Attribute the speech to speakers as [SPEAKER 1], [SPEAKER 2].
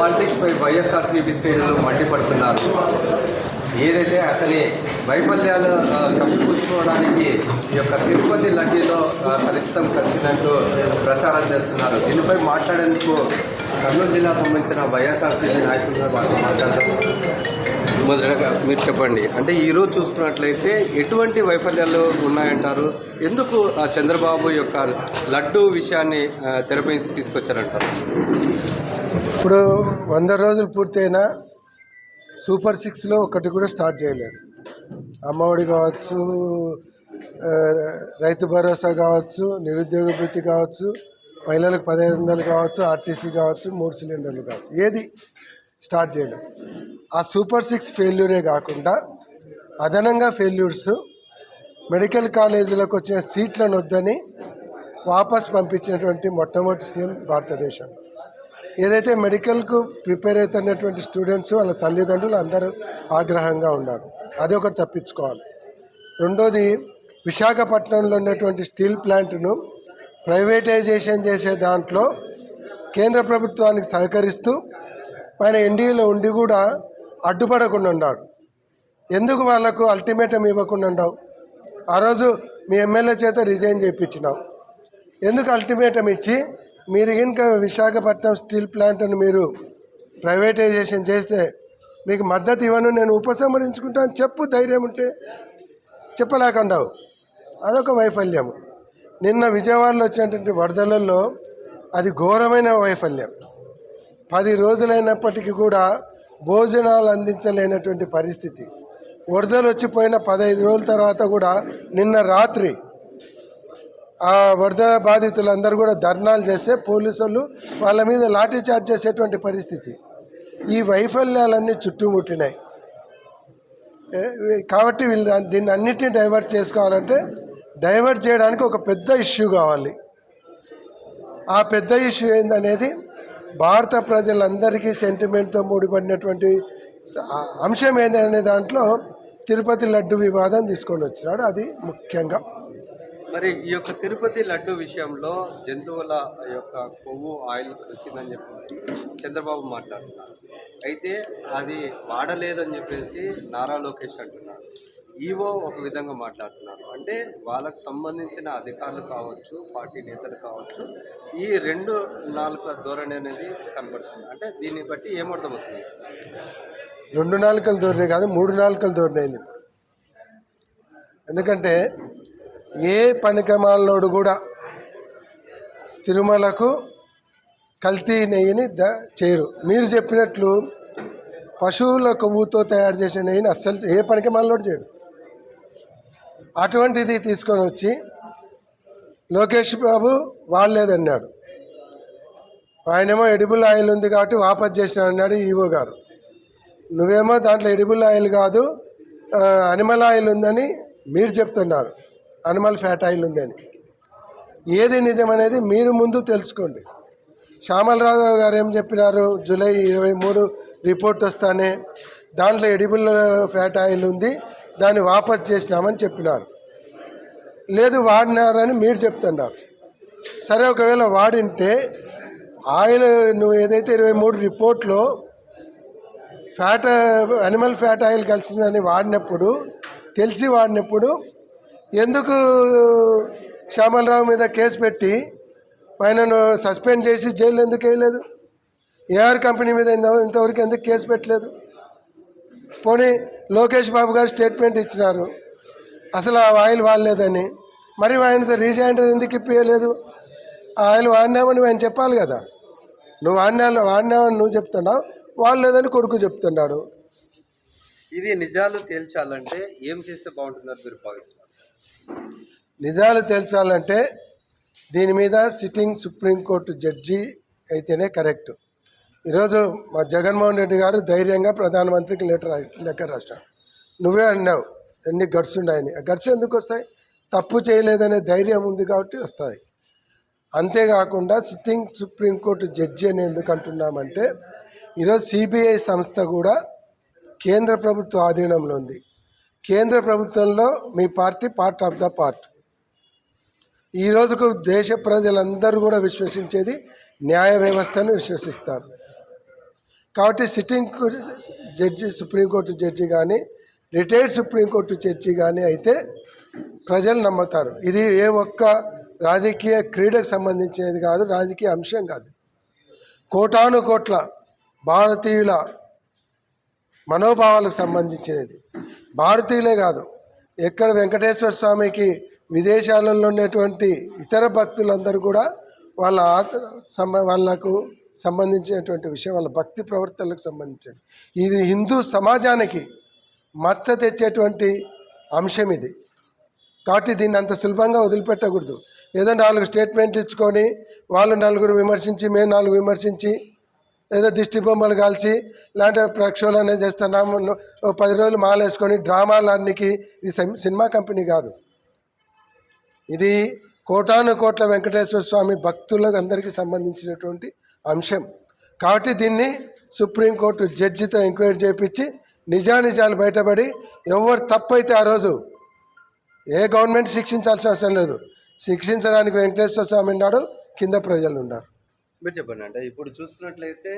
[SPEAKER 1] Politics పై వైఎస్ఆర్సీపీ శ్రేణులు మండిపడుతున్నారు. ఏదైతే అతని వైఫల్యాలు ఆ, కప్పిపుచ్చుకోవడానికి ఈ యొక్క తిరుపతి లడ్డీలో ఆ, కలుషితం కలిసినట్టు ప్రచారం చేస్తున్నారు. దీనిపై మాట్లాడేందుకు కర్నూలు జిల్లా సంబంధించిన వైఎస్ఆర్సీపీ నాయకులుగా వారితో మొదటగా మీరు చెప్పండి. అంటే ఈరోజు చూసుకున్నట్లయితే ఎటువంటి వైఫల్యాలు ఉన్నాయంటారు? ఎందుకు చంద్రబాబు యొక్క లడ్డు విషయాన్ని తెరపై తీసుకొచ్చారంటారు?
[SPEAKER 2] ఇప్పుడు వంద రోజులు పూర్తయినా సూపర్ సిక్స్లో ఒకటి కూడా స్టార్ట్ చేయలేదు. అమ్మఒడి కావచ్చు రైతు భరోసా కావచ్చు నిరుద్యోగ వృత్తి కావచ్చు మహిళలకు పదిహేను వందలు కావచ్చు ఆర్టీసీ కావచ్చు మూడు సిలిండర్లు కావచ్చు. ఏది స్టార్ట్ చేయలేదు. ఆ సూపర్ సిక్స్ ఫెయిల్యూరే కాకుండా అదనంగా ఫెయిల్యూర్స్ మెడికల్ కాలేజీలకు వచ్చిన సీట్లను వద్దని వాపస్ పంపించినటువంటి మొట్టమొదటి సీఎం భారతదేశం ఏదైతే మెడికల్కు ప్రిపేర్ అవుతున్నటువంటి స్టూడెంట్స్ వాళ్ళ తల్లిదండ్రులు అందరూ ఆగ్రహంగా ఉన్నారు. అది ఒకటి తప్పించుకోవాలి. రెండోది విశాఖపట్నంలో ఉన్నటువంటి స్టీల్ ప్లాంట్ను ప్రైవేటైజేషన్ చేసే దాంట్లో కేంద్ర ప్రభుత్వానికి సహకరిస్తూ ఆయన ఎన్డీఏలో ఉండి కూడా అడ్డుపడకుండా ఉన్నాడు. ఎందుకు వాళ్ళకు అల్టిమేటం ఇవ్వకుండా ఉండవు? ఆ రోజు మీ ఎమ్మెల్యే చేత రిజైన్ చేయించినావు ఎందుకు అల్టిమేటం ఇచ్చి మీరు కనుక విశాఖపట్నం స్టీల్ ప్లాంట్ను మీరు ప్రైవేటైజేషన్ చేస్తే మీకు మద్దతు ఇవ్వను నేను ఉపసంహరించుకుంటాను చెప్పు ధైర్యం ఉంటే. చెప్పలేకుండావు. అదొక వైఫల్యం. నిన్న విజయవాడలో వచ్చినటువంటి వరదలలో అది ఘోరమైన వైఫల్యం. పది రోజులైనప్పటికీ కూడా భోజనాలు అందించలేనటువంటి పరిస్థితి. వరదలు వచ్చిపోయిన పదహైదు రోజుల తర్వాత కూడా నిన్న రాత్రి ఆ వరద బాధితులందరూ కూడా ధర్నాలు చేస్తే పోలీసులు వాళ్ళ మీద లాఠీ చార్జ్ చేసేటువంటి పరిస్థితి. ఈ వైఫల్యాలన్నీ చుట్టుముట్టినాయి. కాబట్టి వీళ్ళు దాన్ని- దీన్ని అన్నిటిని డైవర్ట్ చేసుకోవాలంటే డైవర్ట్ చేయడానికి ఒక పెద్ద ఇష్యూ కావాలి. ఆ పెద్ద ఇష్యూ ఏందనేది భారత ప్రజలందరికీ సెంటిమెంట్తో ముడిపడినటువంటి అంశం ఏందనే దాంట్లో తిరుపతి లడ్డు వివాదం తీసుకొని వచ్చినాడు. అది ముఖ్యంగా
[SPEAKER 1] మరి ఈ యొక్క తిరుపతి లడ్డు విషయంలో జంతువుల యొక్క కొవ్వు ఆయిల్ వచ్చిందని చెప్పేసి చంద్రబాబు మాట్లాడుతున్నారు. అయితే అది వాడలేదని చెప్పేసి నారా లోకేష్ అంటున్నారు. ఈవో ఒక విధంగా మాట్లాడుతున్నారు. అంటే వాళ్ళకు సంబంధించిన అధికారులు కావచ్చు పార్టీ నేతలు కావచ్చు ఈ రెండు నాలుక ధోరణి అనేది కనబడుతుంది. అంటే దీన్ని బట్టి ఏమర్థమవుతుంది?
[SPEAKER 2] రెండు నాలుకల ధోరణి కాదు మూడు నాలుకల ధోరణి అయింది. ఎందుకంటే ఏ పనికమాలలోడు కూడా తిరుమలకు కల్తీ నెయ్యిని ద చేయడు. మీరు చెప్పినట్లు పశువుల కొవ్వుతో తయారు చేసిన నెయ్యిని అస్సలు ఏ పనికిమాలలోడు చేయడు. అటువంటిది తీసుకొని వచ్చి లోకేష్ బాబు వాడలేదన్నాడు. ఆయనేమో ఎడిబుల్ ఆయిల్ ఉంది కాబట్టి వాపస్ చేసిన అన్నాడు ఈవో గారు. నువ్వేమో దాంట్లో ఎడిబుల్ ఆయిల్ కాదు అనిమల్ ఆయిల్ ఉందని మీరు చెప్తున్నారు. అనిమల్ ఫ్యాట్ ఆయిల్ ఉందని ఏది నిజం అనేది మీరు ముందు తెలుసుకోండి. శ్యామలరావు గారు ఏం చెప్పినారు? జూలై ఇరవై మూడు రిపోర్ట్ వస్తానే దాంట్లో ఎడిబుల్ ఫ్యాట్ ఆయిల్ ఉంది దాన్ని వాపస్ చేసినామని చెప్పినారు. లేదు వాడినారని మీరు చెప్తున్నారు. సరే ఒకవేళ వాడింటే ఆయిల్ నువ్వు ఏదైతే ఇరవై మూడు రిపోర్ట్లో ఫ్యాట్ అనిమల్ ఫ్యాట్ ఆయిల్ కలిసిందని వాడినప్పుడు తెలిసి వాడినప్పుడు ఎందుకు శ్యామలరావు మీద కేసు పెట్టి ఆయనను సస్పెండ్ చేసి జైలు ఎందుకు వేయలేదు? ఏఆర్ కంపెనీ మీద ఇంతవరకు ఎందుకు కేసు పెట్టలేదు? పోనీ లోకేష్ బాబు గారు స్టేట్మెంట్ ఇచ్చినారు. అసలు ఆ ఆయిల్ వాడలేదని. మరి ఆయనతో రీజాయింటర్ ఎందుకు ఇప్పించలేదు ఆ ఆయిల్ వాడినామని ఆయన చెప్పాలి కదా. నువ్వు వాడినా వాడినావని నువ్వు చెప్తున్నావు. వాడలేదని కొడుకు చెప్తున్నాడు.
[SPEAKER 1] ఇది నిజాలు తేల్చాలంటే ఏం చేస్తే బాగుంటుందని మీరు భావిస్తున్నారు?
[SPEAKER 2] నిజాలు తేల్చాలంటే దీని మీద సిట్టింగ్ సుప్రీంకోర్టు జడ్జి అయితేనే కరెక్ట్. ఈరోజు మా జగన్మోహన్ రెడ్డి గారు ధైర్యంగా ప్రధానమంత్రికి లెటర్ లెటర్ లెక్క రాశారు. నువ్వే అన్నావు ఎన్ని గట్స్ ఉన్నాయని. ఆ గట్స్ ఎందుకు వస్తాయి? తప్పు చేయలేదనే ధైర్యం ఉంది కాబట్టి వస్తాయి. అంతేకాకుండా సిట్టింగ్ సుప్రీంకోర్టు జడ్జి అని ఎందుకు అంటున్నామంటే ఈరోజు సిబిఐ సంస్థ కూడా కేంద్ర ప్రభుత్వ ఆధీనంలో ఉంది. కేంద్ర ప్రభుత్వంలో మీ party part of the part ఈ రోజుకు దేశ ప్రజలందరూ కూడా విశ్వసించేది న్యాయ వ్యవస్థను విశ్వసిస్తారు. కాబట్టి sitting judge supreme court judge కానీ రిటైర్డ్ సుప్రీంకోర్టు జడ్జి కానీ అయితే ప్రజలు నమ్ముతారు. ఇది ఏ ఒక్క రాజకీయ క్రీడకు సంబంధించినది కాదు రాజకీయ అంశం కాదు. కోటాను కోట్ల భారతీయుల మనోభావాలకు సంబంధించినది. భారతీయులే కాదు. ఎక్కడ వెంకటేశ్వర స్వామికి విదేశాలలో ఉన్నటువంటి ఇతర భక్తులందరూ కూడా వాళ్ళ ఆత్మ సంబ వాళ్ళకు సంబంధించినటువంటి విషయం వాళ్ళ భక్తి ప్రవర్తనలకు సంబంధించింది ఇది హిందూ సమాజానికి మచ్చ తెచ్చేటువంటి అంశం ఇది. కాబట్టి దీన్ని అంత సులభంగా వదిలిపెట్టకూడదు. ఏదో నాలుగు స్టేట్మెంట్లు ఇచ్చుకొని వాళ్ళు నలుగురు విమర్శించి మేము నాలుగు విమర్శించి ఏదో దిష్టి బొమ్మలు కాల్చి ఇలాంటి అనేది చేస్తున్నాము. పది రోజులు మాలేసుకొని డ్రామాలన్నికి ఇది సినిమా కంపెనీ కాదు. ఇది కోటాను కోట్ల వెంకటేశ్వర స్వామి భక్తులకు అందరికీ సంబంధించినటువంటి అంశం. కాబట్టి దీన్ని సుప్రీంకోర్టు జడ్జితో ఎంక్వైరీ చేయించి నిజానిజాలు బయటపడి ఎవరు తప్పైతే ఆ రోజు ఏ గవర్నమెంట్ శిక్షించాల్సిన అవసరం లేదు. శిక్షించడానికి వెంకటేశ్వర స్వామి ఉన్నాడు కింద ప్రజలు ఉన్నారు.
[SPEAKER 1] మీరు చెప్పండి. అంటే ఇప్పుడు చూసుకున్నట్లయితే